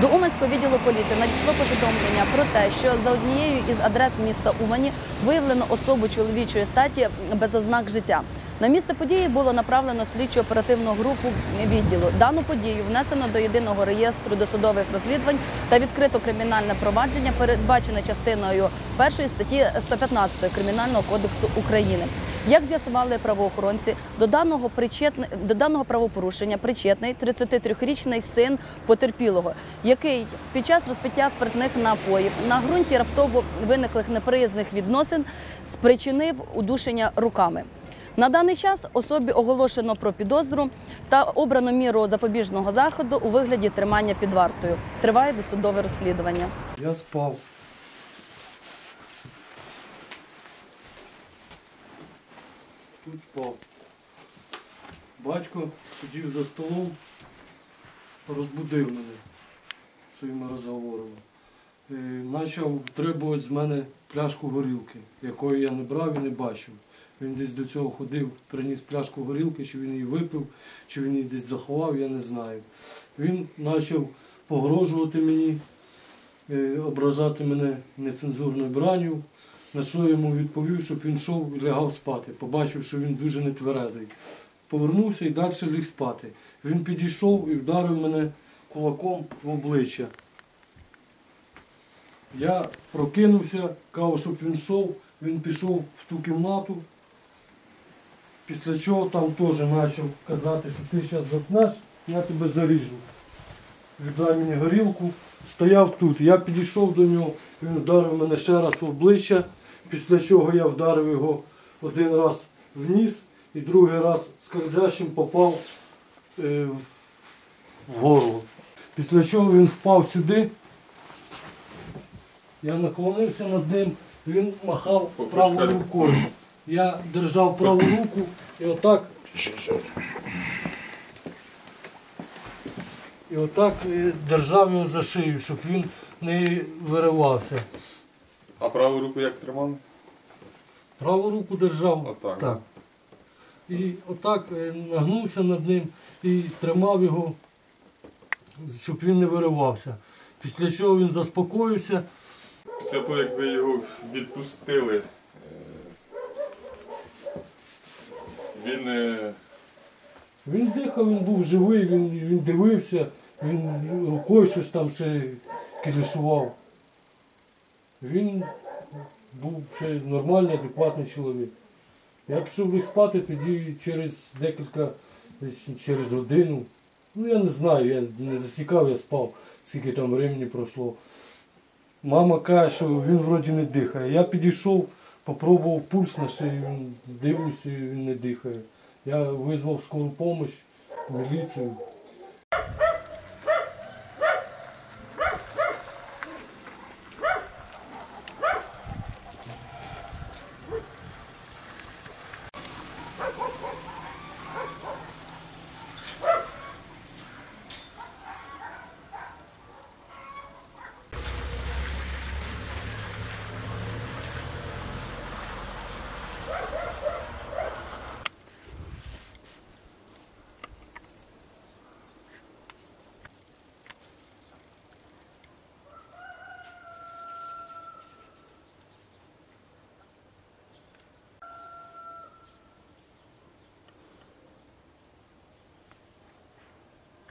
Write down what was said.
До Уманського відділу поліції надійшло повідомлення про те, що за однією із адрес міста Умані виявлено особу чоловічої статі без ознак життя. На місце події було направлено слідчо оперативну групу відділу. Дану подію внесено до єдиного реєстру досудових розслідувань та відкрито кримінальне провадження, передбачене частиною першої статті 115 Кримінального кодексу України. Як з'ясували правоохоронці, до даного причетни... до даного правопорушення причетний 33-річний син потерпілого, який під час розпиття спиртних напоїв на ґрунті раптово виниклих неприязних відносин спричинив удушення руками. На даний час особі оголошено про підозру та обрано міру запобіжного заходу у вигляді тримання під вартою. Триває досудове розслідування. Я спав. Тут спав. Батько сидів за столом, розбудив мене своїми розговорами. Е, Почав требувати з мене пляшку горілки, якої я не брав і не бачив. Він десь до цього ходив, приніс пляшку горілки, чи він її випив, чи він її десь заховав, я не знаю. Він почав погрожувати мені, е, ображати мене нецензурною бранню, на що йому відповів, щоб він йшов і лягав спати. Побачив, що він дуже нетверезий. Повернувся і далі ліг спати. Він підійшов і вдарив мене кулаком в обличчя. Я прокинувся, кажу, щоб він йшов, він пішов в ту кімнату. Після чого там теж почав казати, що ти зараз заснеш, я тебе заріжу. Віддай мені горілку, стояв тут. Я підійшов до нього, він вдарив мене ще раз в обличчя, після чого я вдарив його один раз в і другий раз скользящим попав е, в, в горло. Після чого він впав сюди. Я наклонився над ним, він махав правою рукою. Я держав праву руку і отак. І отак держав його за шию, щоб він не виривався. А праву руку як тримали? Праву руку держав. Отак. Так. І отак е, нагнувся над ним і тримав його, щоб він не виривався. Після чого він заспокоївся. Після того, як ви його відпустили, він е, Він дихав, він був живий, він, він дивився, він рукою щось там ще кілішував. Він був ще нормальний, адекватний чоловік. Я пішов ліг спати тоді через декілька, через годину. Ну я не знаю, я не засікав, я спав, скільки там времени пройшло. Мама каже, що він вроді не дихає. Я підійшов, попробував пульс на шиї, він дивлюся, він не дихає. Я визвав скору допомогу, міліцію.